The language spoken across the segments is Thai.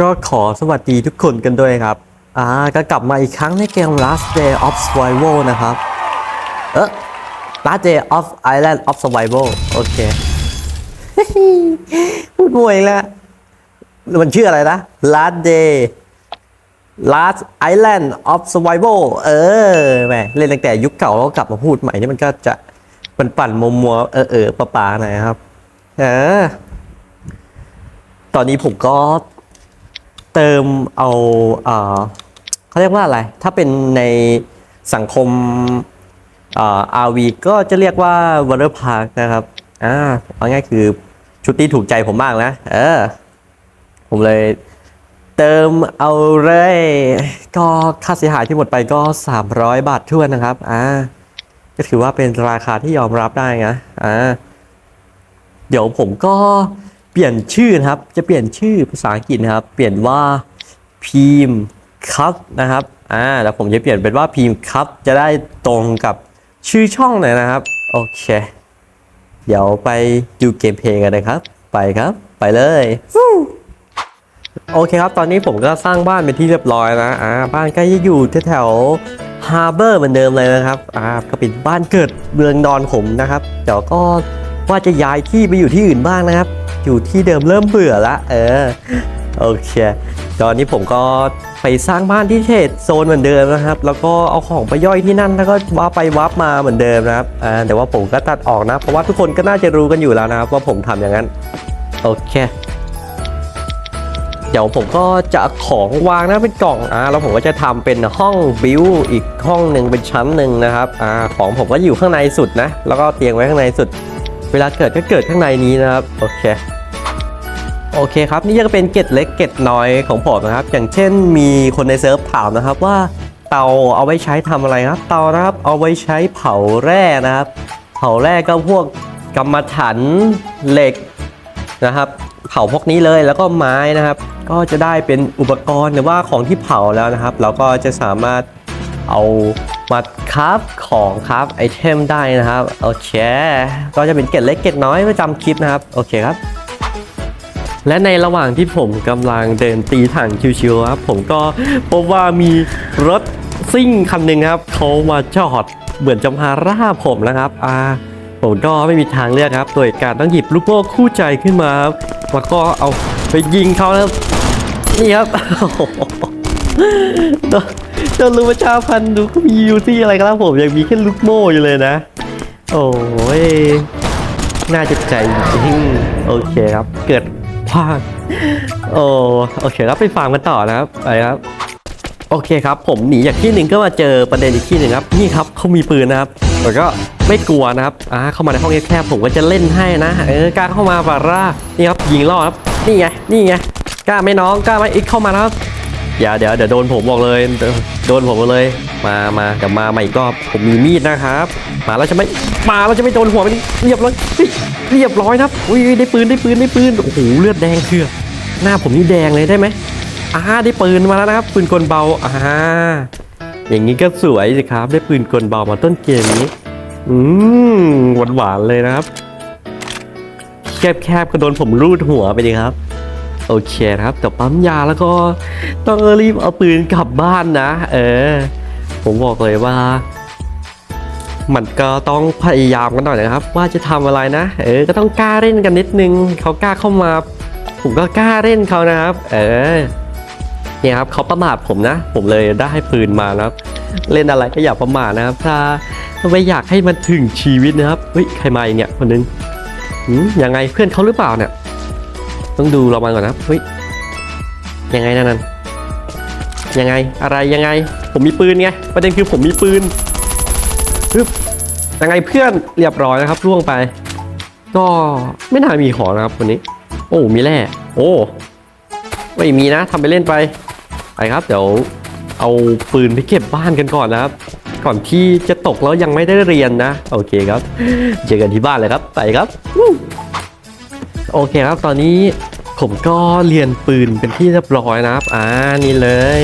ก็ขอสวัสดีทุกคนกันด้วยครับ อ่า ก็กลับมาอีกครั้งในเกม Last Day of Survival นะครับ เออ Last Day of Island of Survival โอเค พูดมวยแล้ว มันชื่ออะไรนะ Last Day Last Island of Survival เออแหมเล่นตั้งแต่ยุคเก่าแล้วกลับมาพูดใหม่นี่มันก็จะมันปั่นมัวมัวเออเออปะปาๆหน่อยครับ เออ ตอนนี้ผมก็ เติมเอาเอ่อเขาเรียกว่าอะไร ถ้าเป็นในสังคมเอ่อ RV ก็จะเรียกว่า Water Park นะครับอ่าเอาง่ายคือชุดนี้ถูกใจผมมากนะ เออ ผมเลยเติมเอาเลย ก็ค่าเสียหายที่หมดไปก็ 300 บาททั่วนนะครับ อ่า ก็ถือว่าเป็นราคาที่ยอมรับได้นะ อ่า เดี๋ยวผมก็ ปลี่ยนชื่อนะครับ จะเปลี่ยนชื่อภาษาอังกฤษนะครับ เปลี่ยนว่าพีมคัพนะครับ อ่า แล้วผมจะเปลี่ยนเป็นว่าพีมคัพจะได้ตรงกับชื่อช่องหน่อยนะครับ โอเค เดี๋ยวไปดูเกมเพลย์กันนะครับ ไปครับ ไปเลย โอเคครับ ตอนนี้ผมก็สร้างบ้านเป็นที่เรียบร้อยนะ อ่า บ้านก็จะอยู่แถวฮาร์เบอร์เหมือนเดิมเลยนะครับ อ่า ก็เป็นบ้านเกิดเมืองนอนผมนะครับ เดี๋ยวก็ ว่าจะย้ายที่ไปอยู่ที่อื่นบ้างนะครับ อยู่ที่เดิมเริ่มเบื่อละเออโอเค ตอนนี้ผมก็ไปสร้างบ้านที่เทรดโซนเหมือนเดิมนะครับ แล้วก็เอาของไปย่อยที่นั่นแล้วก็ว้าไปวับมาเหมือนเดิมนะครับอ่าแต่ว่าผมก็ตัดออกนะ เพราะว่าทุกคนก็น่าจะรู้กันอยู่แล้วนะครับ ว่าผมทำอย่างนั้น โอเค เดี๋ยวผมก็จะของวางนะเป็นกล่องอ่าแล้วผมก็จะทำเป็นห้องบิวอีกห้องหนึ่งเป็นชั้นหนึ่งนะครับอ่าของผมก็อยู่ข้างในสุดนะ แล้วก็เตียงไว้ข้างในสุด เวลาเกิดก็เกิดข้างในนี้นะครับ โอเค โอเคครับ นี่จะเป็นเกร็ดเล็กเกร็ดน้อยของผมนะครับ อย่างเช่นมีคนในเซิร์ฟถามนะครับว่าเตาเอาไว้ใช้ทำอะไรครับ เตานะครับเอาไว้ใช้เผาแร่นะครับ เผาแร่ก็พวกกำมะถันเหล็กนะครับ เผาพวกนี้เลยแล้วก็ไม้นะครับ ก็จะได้เป็นอุปกรณ์หรือว่าของที่เผาแล้วนะครับ เราก็จะสามารถเอา มาคราฟของคราฟไอเทมได้นะครับโอเคก็จะเป็นเกร็ดเล็กเกร็ดน้อยประจำคลิปนะครับโอเคครับ และในระหว่างที่ผมกำลังเดินตีถังชิวๆครับผมก็พบว่ามีรถซิ่งคันหนึ่งครับเขามาจอดเหมือนจะมาร่าผมนะครับอ่าผมก็ไม่มีทางเลือกครับโดยการต้องหยิบลูกโม่คู่ใจขึ้นมาครับแล้วก็เอาไปยิงเขาแล้วนี่ครับ โดนโดนลูกประชาพันธ์ดูเขามียู่ที่อะไรกันแล้วผมยังมีแค่ลูกโม่อยู่เลยนะ โอ้ยน่าจ็บใจจริงโอเคครับ เกิดพลาดโอ้โอเคครับไปฟังกันต่อนะครับไปครับโอเคครับผมหนีจากที่หนึ่งก็มาเจอประเด็นอีกที่หนึ่งครับนี่ครับเขามีปืนนะครับแต่ก็ไม่กลัวนะครับอ่าเข้ามาในห้องแคบๆผมก็จะเล่นให้นะเออกล้าเข้ามาบาร่านี่ครับยิงล่อครับนี่ไงนี่ไงกล้าไหมน้องกล้าไหมอีกเข้ามานะครับ อย่าเดี๋ยวเดี๋ยวโดนผมบอกเลย โดนผมเลย มามากับมาใหม่ก็ผมมีมีดนะครับ มาแล้วจะไม่มาแล้วจะไม่โดนหัวไปดิเรียบร้อยเรียบร้อยครับอุ้ยได้ปืนได้ปืนได้ปืนโอ้โหเลือดแดงเถือหน้าผมนี่แดงเลยได้ไหมอ่าได้ปืนมาแล้วนะครับ ปืนกลเบาอ่าอย่างนี้ก็สวยสิครับ ได้ปืนกลเบามาต้นเกมนี้ อืมหวานหวานๆเลยนะครับ แคบๆก็โดนผมรูดหัวไปดีครับ โอเคนะครับแต่ปั๊มยาแล้วก็ต้องรีบเอาปืนกลับบ้านนะ เออ ผมบอกเลยว่า มันก็ต้องพยายามกันหน่อยนะครับ ว่าจะทำอะไรนะ เออ ก็ต้องกล้าเล่นกันนิดนึงเขากล้าเข้ามา ผมก็กล้าเล่นเขานะครับ เออ เนี่ยครับเขาประมาทผมนะ ผมเลยได้ปืนมานะครับ เล่นอะไรก็อย่าประมาทนะครับ ถ้าไม่อยากให้มันถึงชีวิตนะครับ เฮ้ย ใครมาอีกเนี่ยคนนึงหืมยังไงเพื่อนเขาหรือเปล่าเนี่ย ต้องดูเรามาก่อนนะครับเฮ้ยยังไงนั่นนั่นยังไงอะไรยังไง ผมมีปืนไงประเด็นคือผมมีปืนปึ๊บยังไงเพื่อนเรียบร้อยนะครับล่วงไป ก็ไม่น่ามีของนะครับวันนี้ โอ้มีแร่โอ้ไม่มีนะทำไปเล่นไปไปครับ เดี๋ยวเอาปืนไปเก็บบ้านกันก่อนนะครับ ก่อนที่จะตกแล้วยังไม่ได้เรียนนะ โอเคครับ เจอกันที่บ้านเลยครับไปครับ โอเคครับตอนนี้ผมก็เรียนปืนเป็นที่เรียบร้อยนะครับ อ่านี่เลย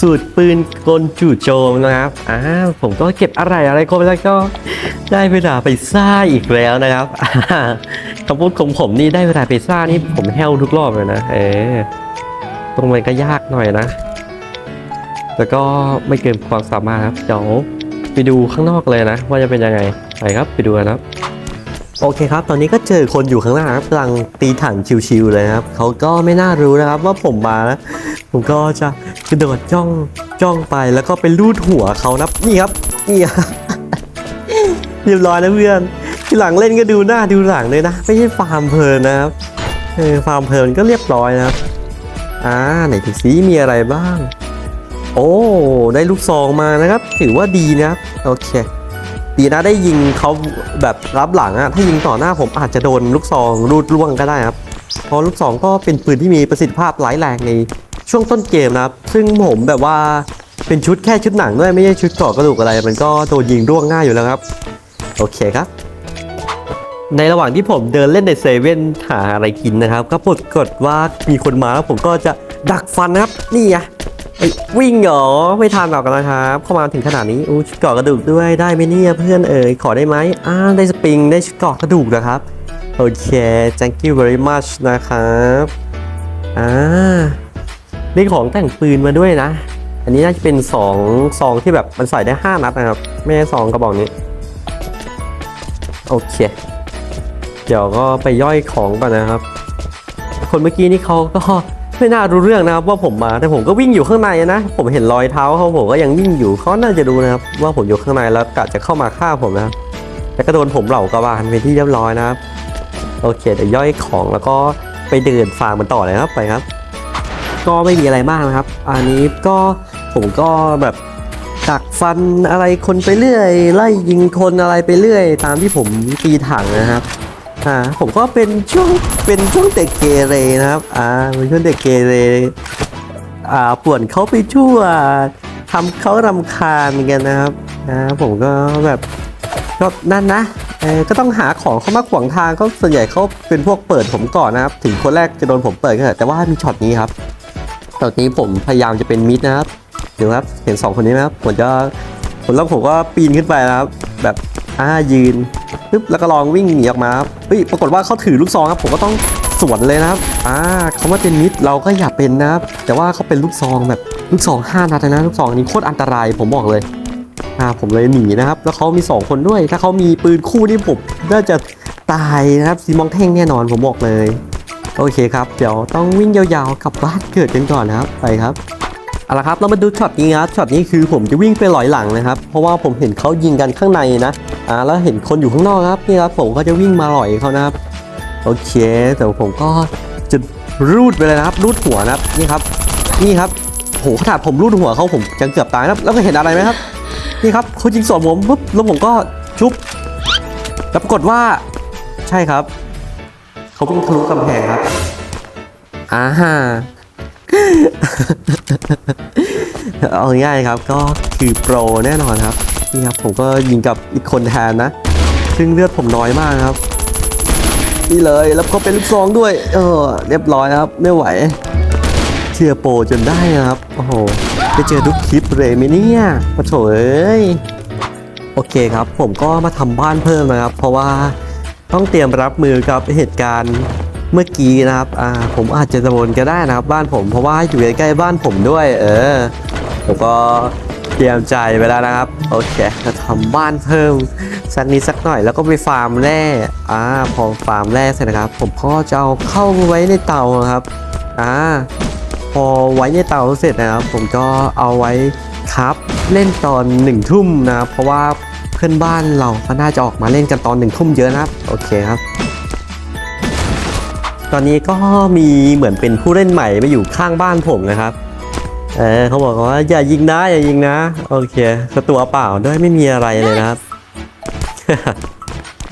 สูตรปืนกลจู่โจมนะครับอ่าผมก็เก็บอะไรอะไรครบแล้วก็ได้เวลาไปซ่าอีกแล้วนะครับคำพูดของผมนี่ได้เวลาไปซ่านี่ผมแห้วทุกรอบเลยนะเออตรงมันก็ยากหน่อยนะแต่ก็ไม่เกินความสามารถครับเดี๋ยวไปดูข้างนอกเลยนะ ว่าจะเป็นยังไงไปครับไปดูกันครับ โอเคครับ ตอนนี้ก็เจอคนอยู่ข้างหน้าครับกำลังตีถังชิวๆเลยครับ เขาก็ไม่น่ารู้นะครับว่าผมมานะผมก็จะกระโดดจ้องจ้องไปแล้วก็ไปลูดหัวเขานะนี่ครับนี่ครับเรียบร้อยนะเพื่อนทีหลังเล่นก็ดูหน้าดูหลังเลยนะ ไม่ใช่ฟาร์มเพลินนะครับเออฟาร์มเพลินก็เรียบร้อยนะครับอ่าไหนดูซิมีอะไรบ้าง โอ้ ได้ลูกซองมานะครับ ถือว่าดีนะครับ โอเค ดีนะได้ยิงเขาแบบรับหลังอะถ้ายิงต่อหน้าผมอาจจะโดนลูกซองรูดล่วงก็ได้ครับ เพราะลูกซองก็เป็นปืนที่มีประสิทธิภาพร้ายแรงในช่วงต้นเกมนะครับ ซึ่งผมแบบว่าเป็นชุดแค่ชุดหนังด้วยไม่ใช่ชุดเกราะกระดูกอะไร มันก็โดนยิงร่วงง่ายอยู่แล้วครับ โอเคครับ ในระหว่างที่ผมเดินเล่นในเซเว่นหาอะไรกินนะครับ ก็ปรากฏว่ามีคนมาแล้วผมก็จะดักฟันนะครับ นี่ไง วิ่งเหรอไม่ทันหรอกนะครับ เข้ามาถึงขนาดนี้อู้ชุดเกาะกระดูกด้วยได้ไหมเนี่ยเพื่อนเอ๋ยขอได้ไหมอ่าได้สปริงได้ชุดเกาะกระดูกนะครับโอเค thank you very much นะครับอ่าได้ของแต่งปืนมาด้วยนะ อันนี้น่าจะเป็นสองซองที่แบบมันใส่ได้ 5 นัดนะครับ ไม่ใช่ซองกระบอกนี้ โอเค เดี๋ยวก็ไปย่อยของก่อนนะครับ คนเมื่อกี้นี่เขาก็ ไม่น่ารู้เรื่องนะครับว่าผมมาแต่ผมก็วิ่งอยู่ข้างในนะ ผมเห็นรอยเท้าเขาผมก็ยังวิ่งอยู่เขาน่าจะรู้นะครับ ว่าผมอยู่ข้างในแล้วกะจะเข้ามาฆ่าผมนะแต่ก็โดนผมเหล่ากระบาลไปที่เรียบร้อยนะครับโอเคเดี๋ยวย่อยของแล้วก็ไปเดินฟาร์มมันต่อเลยครับไปครับ ก็ไม่มีอะไรมากนะครับ อันนี้ก็ผมก็แบบดักฟันอะไรคนไปเรื่อย ไล่ยิงคนอะไรไปเรื่อย ตามที่ผมตีถังนะครับ อ่าผมก็เป็นช่วงเป็นช่วงเด็กเกเรนะครับอ่าเป็นช่วงเด็กเกเรอ่าป่วนเขาไปทั่วทำเขารำคาญกันนะครับอ่าผมก็แบบก็นั่นนะเออก็ต้องหาของเขามาขวางทางเขาส่วนใหญ่เขาเป็นพวกเปิดผมก่อนนะครับ ถึงคนแรกจะโดนผมเปิดก็เถอะแต่ว่ามีช็อตนี้ครับตอนนี้ผมพยายามจะเป็นมิดนะครับเดี๋ยวครับเห็นสองคนนี้ไหมครับผมจะผมแล้วผมก็ปีนขึ้นไปนะครับ แบบ อ่ายืนปึ๊บแล้วก็ลองวิ่งหนีออกมาครับเฮ้ยปรากฏว่าเขาถือลูกซองครับ ผมก็ต้องสวนเลยนะครับอ่าเขามาเป็นมิดเราก็อย่าเป็นนะครับ แต่ว่าเขาเป็นลูกซองแบบลูกซองห้านัดนะลูกซองอันนี้โคตรอันตรายผมบอกเลยอ่าผมเลยหนีนะครับ แล้วเขามีสองคนด้วย ถ้าเขามีปืนคู่นี่ผมน่าจะตายนะครับซีมองแท่งแน่นอนผมบอกเลย โอเคครับ เดี๋ยวต้องวิ่งยาวๆกลับบ้านเกิดกันก่อนนะครับ ไปครับ เอาละครับเรามาดูช็อตนี้ครับช็อตนี้คือผมจะวิ่งไปหลอยหลังนะครับ เพราะว่าผมเห็นเขายิงกันข้างในนะอ่าแล้วเห็นคนอยู่ข้างนอกครับนี่ครับผมก็จะวิ่งมาหลอยเขานะครับโอเคแต่ผมก็จะรูดไปเลยนะครับ รูดหัวนะครับนี่ครับ นี่ครับโหขนาดผมรูดหัวเขาผมยังเกือบตายนะครับแล้วก็เห็นอะไรไหมครับนี่ครับเขายิงสวนผมปุ๊บแล้วผมก็ชุบแล้วปรากฏว่าใช่ครับเขาเพิ่งทะลุกำแพงครับอ่าฮะเอาง่ายครับก็คือโปรแน่นอนครับนี่ครับผมก็ยิงกับอีกคนแทนนะ ซึ่งเลือดผมน้อยมากครับ นี่เลยแล้วก็เป็นลูกซองด้วย เออ เรียบร้อยครับ ไม่ไหว เชื่อโปรจนได้นะครับ โอ้โหไปเจอทุกคลิปเลยไหมเนี่ยปะโถเอ้ยโอเคครับ ผมก็มาทำบ้านเพิ่มนะครับ เพราะว่าต้องเตรียมรับมือกับเหตุการณ์ เมื่อกี้นะครับอ่าผมอาจจะโดนก็ได้นะครับ บ้านผมเพราะว่าอยู่ใกล้ๆบ้านผมด้วย เออผมก็เตรียมใจไปแล้วนะครับ โอเคจะทำบ้านเพิ่มสักนิดสักหน่อยแล้วก็ไปฟาร์มแร่อ่าพอฟาร์มแร่เสร็จนะครับ ผมก็จะเอาเข้าไว้ในเตาครับอ่าพอไว้ในเตาเสร็จนะครับ ผมก็เอาไว้ครับเล่นตอนหนึ่งทุ่มนะครับเพราะว่าเพื่อนบ้านเราก็น่าจะออกมาเล่นกันตอนหนึ่งทุ่มเยอะนะครับ โอเคครับ ตอนนี้ก็มีเหมือนเป็นผู้เล่นใหม่มาอยู่ข้างบ้านผมนะครับ เออเขาบอกว่าอย่ายิงนะอย่ายิงนะ โอเคก็ตัวเปล่าด้วยไม่มีอะไรเลยนะครับ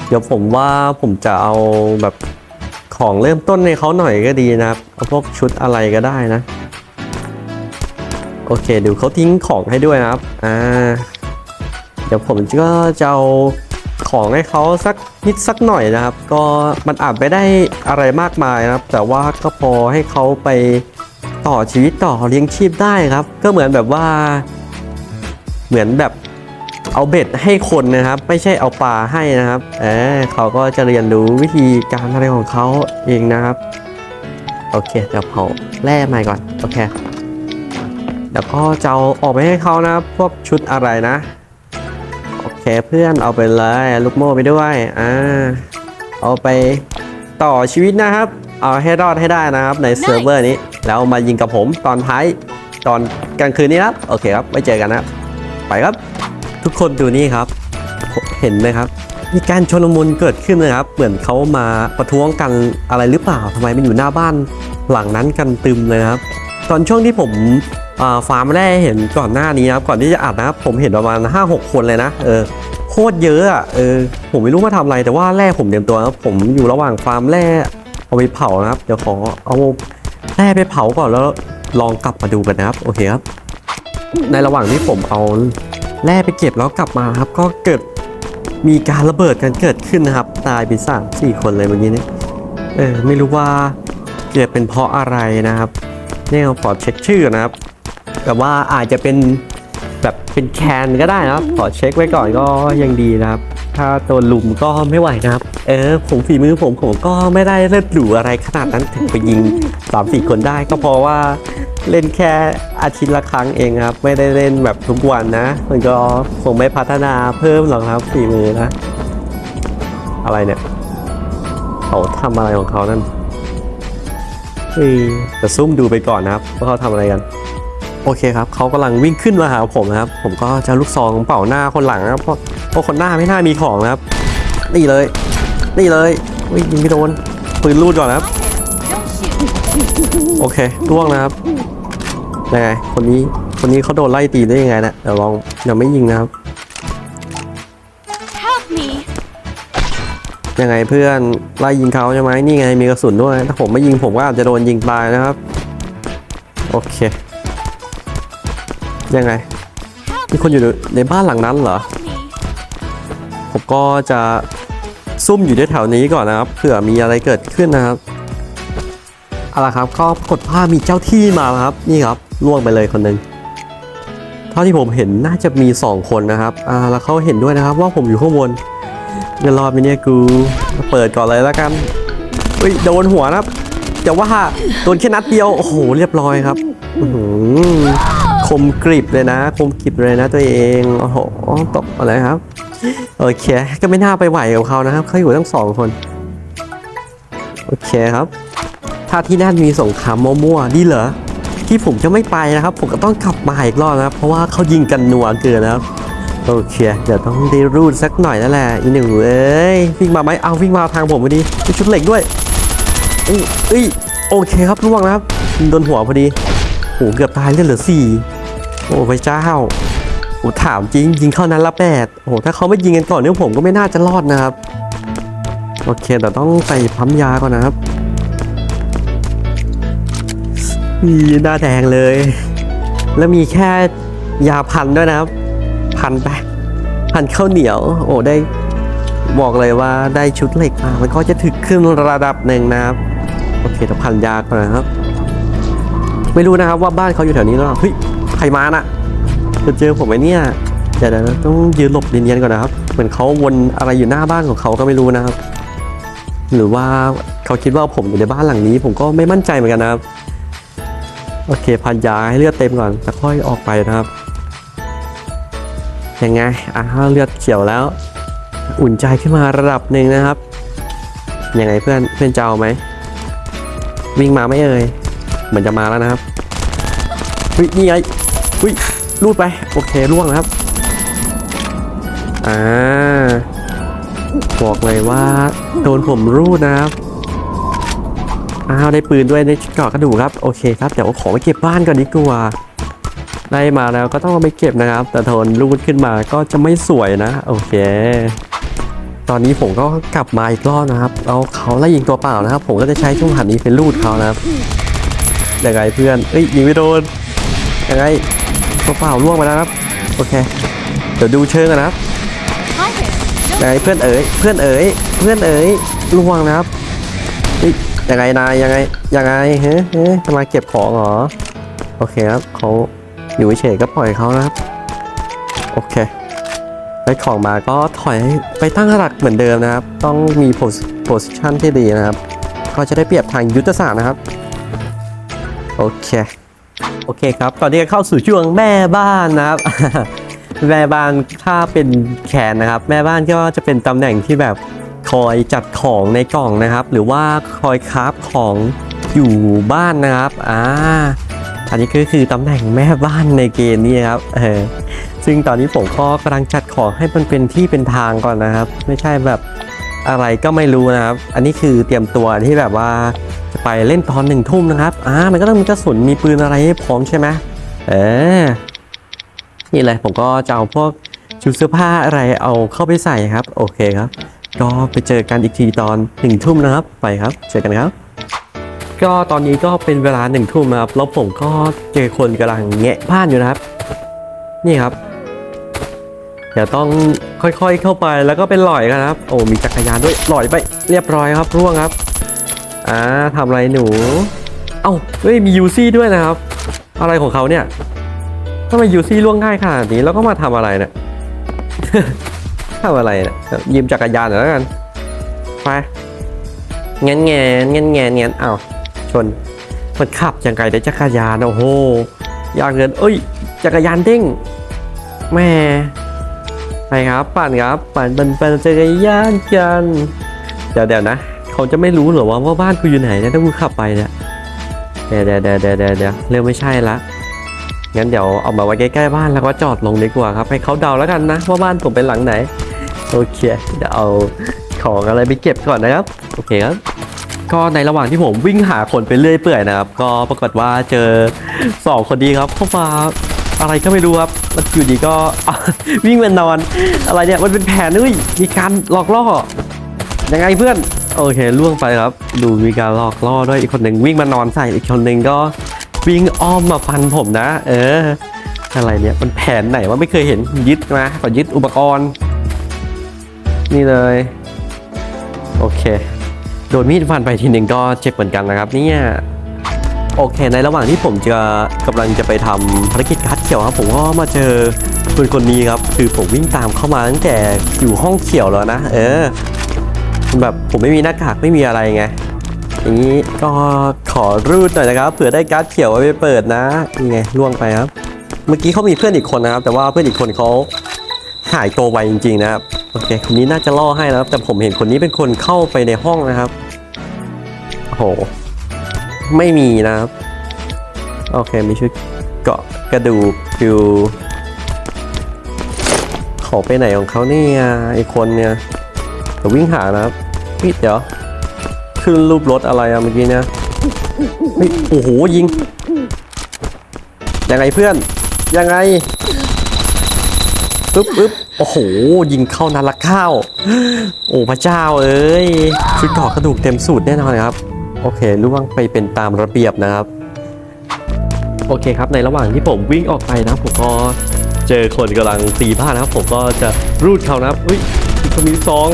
เดี๋ยวผมว่าผมจะเอาแบบของเริ่มต้นในเขาหน่อยก็ดีนะครับ เอาพวกชุดอะไรก็ได้นะ โอเคเดี๋ยวเขาทิ้งของให้ด้วยนะครับ อ่า เดี๋ยวผมก็จะเอา ของให้เขาสักนิดสักหน่อยนะครับ ก็มันอาจไม่ได้อะไรมากมายนะครับ แต่ว่าก็พอให้เขาไปต่อชีวิตต่อเลี้ยงชีพได้ครับ ก็เหมือนแบบว่า เหมือนแบบเอาเบ็ดให้คนนะครับ ไม่ใช่เอาปลาให้นะครับเออเขาก็จะเรียนรู้วิธีการอะไรของเขาเองนะครับ โอเคเดี๋ยวเผาแร่ใหม่ก่อน โอเคเดี๋ยวก็จะเอาออกไปให้เขานะพวกชุดอะไรนะ เคเพื่อนเอาไปเลยลูกโม่ไปด้วยอ่าเอาไปต่อชีวิตนะครับ เอาให้รอดให้ได้นะครับในเซิร์ฟเวอร์นี้ แล้วมายิงกับผมตอนท้ายตอนกลางคืนนี้ครับ โอเคครับไว้เจอกันนะครับ ไปครับ ทุกคนดูนี่ครับ เห็นไหมครับ มีการชนลมุนเกิดขึ้นนะครับ เหมือนเขามาประท้วงกันอะไรหรือเปล่าทำไมมันอยู่หน้าบ้านหลังนั้นกันตึมเลยครับ ตอนช่วงที่ผม ฟาร์มแร่เห็นก่อนหน้านี้นะครับก่อนที่จะอัดนะครับผมเห็นประมาณ 5-6 คนเลยนะเออโคตรเยอะอะเออผมไม่รู้ว่าทำอะไรแต่ว่าแร่ผมเตรียมตัวนะครับผมอยู่ระหว่างฟาร์มแร่เอาไปเผานะครับ เดี๋ยวขอเอาแร่ไปเผาก่อนแล้วลองกลับมาดูกันนะครับ โอเคครับ ในระหว่างที่ผมเอาแร่ไปเก็บแล้วกลับมาครับ ก็เกิดมีการระเบิดกันเกิดขึ้นนะครับ ตายไปสามสี่คนเลยเมื่อกี้นี้เออไม่รู้ว่าเกิดเป็นเพราะอะไรนะครับเนี่ยขอเช็คชื่อนะครับ แต่ว่าอาจจะเป็นแบบเป็นแคนก็ได้นะครับ ขอเช็คไว้ก่อนก็ยังดีนะครับ ถ้าโดนลุมก็ไม่ไหวนะครับ เออ ผมฝีมือผมผมก็ไม่ได้เลิศหรูอะไรขนาดนั้นถึงไปยิงสามสี่คนได้ก็เพราะว่าเล่นแค่อาทิตย์ละครั้งเองครับ ไม่ได้เล่นแบบทุกวันนะ มันก็คงไม่พัฒนาเพิ่มหรอกครับฝีมือนะ อะไรเนี่ยเขาทำอะไรของเขานั่นเฮ้ยแต่ซุ่มดูไปก่อนนะครับว่าเขาทำอะไรกัน โอเคครับเขากำลังวิ่งขึ้นมาหาผมนะครับ ผมก็จะลูกซองเป่าหน้าคนหลังนะครับเพราะเพราะคนหน้าไม่น่ามีของนะครับ นี่เลย นี่เลยวิ่งยิงไม่โดนปืนลูดก่อนนะครับ โอเคล่วงนะครับยังไงคนนี้คนนี้เขาโดนไล่ตีได้ยังไงนะเดี๋ยวลองยังไม่ยิงนะครับ Help me! ยังไงเพื่อนไล่ยิงเขาใช่ไหมนี่ไงมีกระสุนด้วยถ้าผมไม่ยิงผมก็อาจจะโดนยิงตายนะครับ โอเค ยังไง มีคนอยู่ในบ้านหลังนั้นเหรอ ผมก็จะซุ่มอยู่ที่แถวนี้ก่อนนะครับ เผื่อมีอะไรเกิดขึ้นนะครับเอาละครับก็กดภามีเจ้าที่มาแล้วครับ นี่ครับล่วงไปเลยคนหนึ่งเท่าที่ผมเห็นน่าจะมี 2 คนนะครับ อ่า แล้วเขาเห็นด้วยนะครับ ว่าผมอยู่ข้างบนเงินรอดไหมเนี่ยกูเปิดก่อนเลยแล้วกันเฮ้ยโดนหัวนะครับแต่ว่าโดนแค่นัดเดียว โอ้โห เรียบร้อยครับ อื้อหือ คมกริบเลยนะ คมกริบเลยนะตัวเองโอ้โหตกอะไรครับ โอเค ก็ไม่น่าไปไหวกับเขานะครับเขาอยู่ทั้งสองคน โอเคครับ ถ้าที่นั่นมีสงครามมั่วๆนี่เหรอที่ผมจะไม่ไปนะครับ ผมก็ต้องกลับมาอีกรอบนะครับ เพราะว่าเขายิงกันนัวเกินนะครับโอเคเดี๋ยวต้องได้รูดสักหน่อยแล้วแหละอีหนูเอ้ยวิ่งมาไหมเอาวิ่งมาทางผมพอดีมีชุดเหล็กด้วยอุ้ยเอ้ยโอเคครับล่วงนะครับโดนหัวพอดีโอ้เกือบตายเลือดเหลือสี่ โอ้พระเจ้าโอ้ถามจริงยิงเข้านั้นละแปดโอ้ถ้าเขาไม่ยิงกันก่อนเนี่ยผมก็ไม่น่าจะรอดนะครับ โอเคแต่ต้องใส่ปั๊มยาก่อนนะครับมีหน้าแดงเลย แล้วมีแค่ยาพันด้วยนะครับ พันไปพันข้าวเหนียว โอ้ได้บอกเลยว่าได้ชุดเหล็กมามันก็จะถึกขึ้นระดับหนึ่งนะครับ โอเคแต่พันยาก่อนนะครับ ไม่รู้นะครับว่าบ้านเขาอยู่แถวนี้หรือเปล่าเฮ้ย ใครมาน่ะจะเจอผมไหมเนี่ยเดี๋ยวๆต้องยืนหลบเนียนๆก่อนนะครับ เหมือนเขาวนอะไรอยู่หน้าบ้านของเขาก็ไม่รู้นะครับ หรือว่าเขาคิดว่าผมอยู่ในบ้านหลังนี้ ผมก็ไม่มั่นใจเหมือนกันนะครับ โอเคพันยาให้เลือดเต็มก่อนแล้วค่อยออกไปนะครับยังไงอ่าเลือดเขียวแล้ว อุ่นใจขึ้นมาระดับหนึ่งนะครับยังไงเพื่อนเพื่อนจะเอาไหมวิ่งมาไหม่เอ่ยเหมือนจะมาแล้วนะครับเฮ้ยนี่ไง อุ้ยรูดไป โอเคล่วงนะครับ อ่า บอกเลยว่าโดนผมรูดนะครับอ้าวได้ปืนด้วยได้เกราะกระดูกครับ โอเคครับ เดี๋ยวเอาขอไปเก็บบ้านก่อนดีกว่าได้มาแล้วก็ต้องเอาไปเก็บนะครับ แต่โดนรูดขึ้นมาก็จะไม่สวยนะ โอเค ตอนนี้ผมก็กลับมาอีกรอบนะครับ เอาเขาไล่ยิงตัวเปล่านะครับ ผมก็จะใช้ช่วงหันนี้เป็นรูดเขานะครับยังไงเพื่อนเอ้ยยิงไม่โดนยังไง ตัวเปล่าล่วงไปแล้วครับ โอเค เดี๋ยวดูเชิงกันนะครับ Hi there! ยังไงเพื่อนเอ๋ย เพื่อนเอ๋ย เพื่อนเอ๋ยล่วงนะครับเฮ้ยยังไงนายยังไงยังไงเฮ้ยเฮ้ยจะมาเก็บของเหรอ โอเคครับเขาอยู่เฉยๆก็ปล่อยเขานะครับ โอเคได้ของมาก็ถอยไปตั้งหลักเหมือนเดิมนะครับ ต้องมีโพสิชันที่ดีนะครับ ก็จะได้เปรียบทางยุทธศาสตร์นะครับ โอเคโอเคครับก่อนที่จะเข้าสู่ช่วงแม่บ้านนะครับ แม่บ้านถ้าเป็นแขนนะครับ แม่บ้านก็จะเป็นตำแหน่งที่แบบคอยจัดของในกล่องนะครับ หรือว่าคอยคราฟของอยู่บ้านนะครับอ่าอันนี้ก็คือตำแหน่งแม่บ้านในเกมนี้ครับเออซึ่งตอนนี้ผมก็กำลังจัดของให้มันเป็นที่เป็นทางก่อนนะครับ ไม่ใช่แบบอะไรก็ไม่รู้นะครับ อันนี้คือเตรียมตัวที่แบบว่า ไปเล่นตอนหนึ่งทุ่มนะครับ อ่า มันก็ต้องมีกระสุน มีปืนอะไรให้พร้อมใช่ไหมเออ นี่เลยผมก็จะเอาพวกชุดเสื้อผ้าอะไรเอาเข้าไปใส่ครับ โอเคครับ ก็ไปเจอกันอีกทีตอนหนึ่งทุ่มนะครับ ไปครับ เจอกันครับ ก็ตอนนี้ก็เป็นเวลาหนึ่งทุ่มครับ แล้วผมก็เจอคนกำลังแงะบ้านอยู่นะครับ นี่ครับ เดี๋ยวต้องค่อยๆเข้าไปแล้วก็เป็นหลอยกันครับ โอ้ มีจักรยานด้วยหลอยไป เรียบร้อยครับ ร่วงครับ อ่าทำอะไรหนู เอ้าเฮ้ยมียูซี่ด้วยนะครับ อะไรของเขาเนี่ยทำไมยูซี่ล่วงง่ายขนาดนี้แล้วก็มาทำอะไรเนี่ยทำอะไรเนี่ยยืมจักรยานหน่อยแล้วกันไปเงี้ยเงี้ยเงี้ยเงี้ยเงี้ยอ้าชนมันขับยังไงได้จักรยานโอ้โหอยากเงินเอ้ย จักรยานเด้งแม่ไปครับ ปั่นครับ ปั่นปั่นปั่นจักรยานกันเดี๋ยวเดี๋ยวนะ เขาจะไม่รู้เหรอว่าว่าบ้านกูอยู่ไหนนี่ยถ้ากูขับไปเนี่ยเดี๋ยวเดี๋ยวเดี๋ยวเดี๋ยวเดี๋ยวเดะเริ่มไม่ใช่ละงั้นเดี๋ยวเอามาไว้ใกล้ๆบ้านแล้วก็จอดลงดีกว่าครับ ให้เขาเดาแล้วกันนะว่าบ้านผมเป็นหลังไหน โอเคเดี๋ยวเอาของอะไรไปเก็บก่อนนะครับ โอเคครับก็ในระหว่างที่ผมวิ่งหาคนไปเรื่อยเปื่อยนะครับ ก็ปรากฏว่าเจอสองคนดีครับเข้ามาอะไรก็ไม่รู้ครับมันอยู่ดีก็วิ่งมานอน อะไรเนี่ยมันเป็นแผนเฮ้ยมีการหลอกล่อยังไงเพื่อน โอเคล่วงไปครับ ดูมีการหลอกล่อด้วยอีกคนหนึ่งวิ่งมานอนใส่อีกคนหนึ่งก็วิ่งอ้อมมาฟันผมนะ เออ อะไรเนี่ยมันแผนไหนว่าไม่เคยเห็นยึดมาก่ยึดอุปกรณ์ นี่เลย โอเค โดนมีดฟันไปทีหนึ่งก็เจ็บเหมือนกันนะครับ เนี่ยโอเค ในระหว่างที่ผมจะกำลังจะไปทำภารกิจคัดเขียวครับ ผมก็มาเจอคนคนนี้ครับ คือผมวิ่งตามเข้ามาตั้งแต่อยู่ห้องเขียวแล้วนะ เออ แบบผมไม่มีหน้ากากไม่มีอะไรไงอย่างนี้ก็ขอรูดหน่อยนะครับเผื่อได้การ์ดเขียวไว้ไปเปิดนะนี่ไงล่วงไปครับ เมื่อกี้เขามีเพื่อนอีกคนนะครับ แต่ว่าเพื่อนอีกคนเขาหายตัวไปจริงๆนะครับโอเคคนนี้น่าจะล่อให้นะครับแต่ผมเห็นคนนี้เป็นคนเข้าไปในห้องนะครับโอ้โหไม่มีนะครับโอเคมีชุดเกาะกระดูกอยู่ขาไปไหนของเขาเนี่ยไอคนเนี่ย เดี๋ยววิ่งหานะครับพี่เดี๋ยวขึ้นรูปรถอะไรอะเมื่อกี้เนี่ยเฮ้ยโอ้โหยิง ยังไงเพื่อน ยังไงปึ๊บปึ๊บโอ้โห ยิงเข้านัดละข้าวโอ้พระเจ้าเอ้ยชุดเกาะกระดูกเต็มสูตรแน่นอนครับ โอเคล่วงไปเป็นตามระเบียบนะครับ โอเคครับในระหว่างที่ผมวิ่งออกไปนะผมก็เจอคนกำลังตีบ้านะครับ ผมก็จะรูดเขานะครับอุ้ยเขามีซอง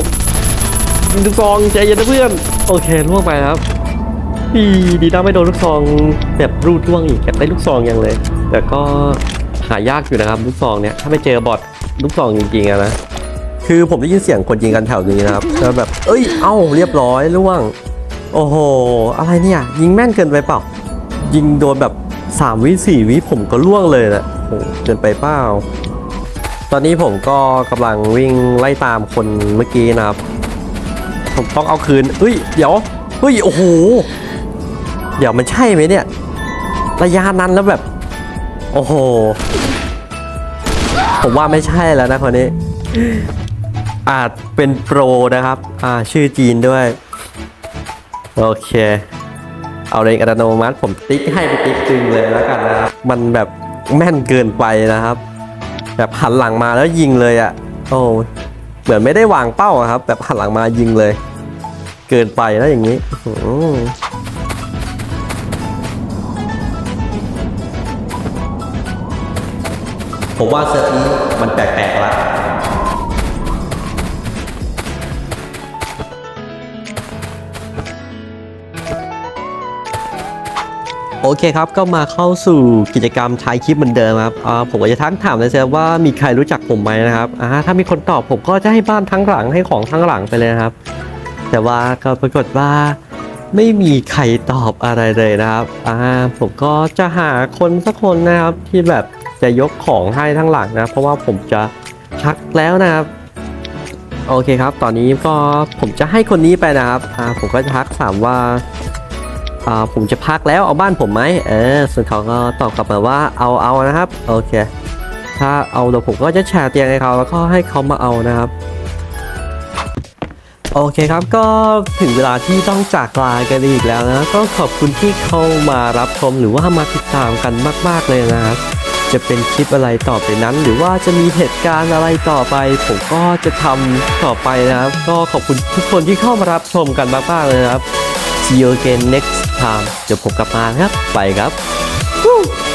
ลูกซองใจเย็นนะเพื่อน โอเคล่วงไปครับดีดีนะไม่โดนลูกซองแบบรูดล่วงอีกอยากได้ลูกซองยังเลย แต่ก็หายากอยู่นะครับลูกซองเนี่ยถ้าไม่เจอบอทลูกซองจริงๆอะนะคือผมได้ยินเสียงคนยิงกันแถวนี้นะครับแล้วแบบ เอ้ย เอ้า เรียบร้อยล่วง โอ้โห อะไรเนี่ย ยิงแม่นเกินไปเปล่า ยิงโดนแบบ 3 วิ4วิผมก็ล่วงเลยนะโอ้โหเกินไปเปล่า ตอนนี้ผมก็กำลังวิ่งไล่ตามคนเมื่อกี้นะครับ ผมต้องเอาคืนเฮ้ย เดี๋ยว เฮ้ย โอ้โห เดี๋ยวมันใช่ไหมเนี่ย ระยะนั้นแล้วแบบ โอ้โห ผมว่าไม่ใช่แล้วนะคนนี้ อาจเป็นโปรนะครับ อ่า ชื่อจีนด้วย โอเค เอาเรงอัตโนมัติ ผมติ๊กให้ไปติ๊กตึงเลยแล้วกันนะครับ มันแบบแม่นเกินไปนะครับ แบบหันหลังมาแล้วยิงเลยอะ่ะ โอ้ เหมือนไม่ได้วางเป้าครับ แบบหันหลังมายิงเลย เกินไปแล้วอย่างนี้ผมว่าเซตนี้มันแปลกๆละ โอเคครับ ก็มาเข้าสู่กิจกรรมท้ายคลิปเหมือนเดิมครับผมก็จะทักถามนะเซฟว่ามีใครรู้จักผมไหมนะครับถ้ามีคนตอบผมก็จะให้บ้านทั้งหลังให้ของทั้งหลังไปเลยครับ แต่ว่าก็ปรากฏว่าไม่มีใครตอบอะไรเลยนะครับผมก็จะหาคนสักคนนะครับที่แบบจะยกของให้ทั้งหลังนะ เพราะว่าผมจะชักแล้วนะครับ โอเคครับ ตอนนี้ก็ผมจะให้คนนี้ไปนะครับผมก็จะทักถามว่า ผมจะพักแล้วเอาบ้านผมไหมเออส่วนเขาก็ตอบกลับมาว่าเอาเอานะครับโอเค ถ้าเอาเดี๋ยวผมก็จะแชร์เตียงให้เขาแล้วก็ให้เขามาเอานะครับโอเคครับก็ถึงเวลาที่ต้องจากลากันอีกแล้วนะก็ขอบคุณที่เข้ามารับชมหรือว่ามาติดตามกันมาก ๆเลยนะครับจะเป็นคลิปอะไรต่อไปนั้น หรือว่าจะมีเหตุการณ์อะไรต่อไป ผมก็จะทำต่อไปนะครับ ก็ขอบคุณทุกคนที่เข้ามารับชมกันมากๆเลยนะครับ See you again next time เดี๋ยวผมกลับมาครับ ไปครับ Woo!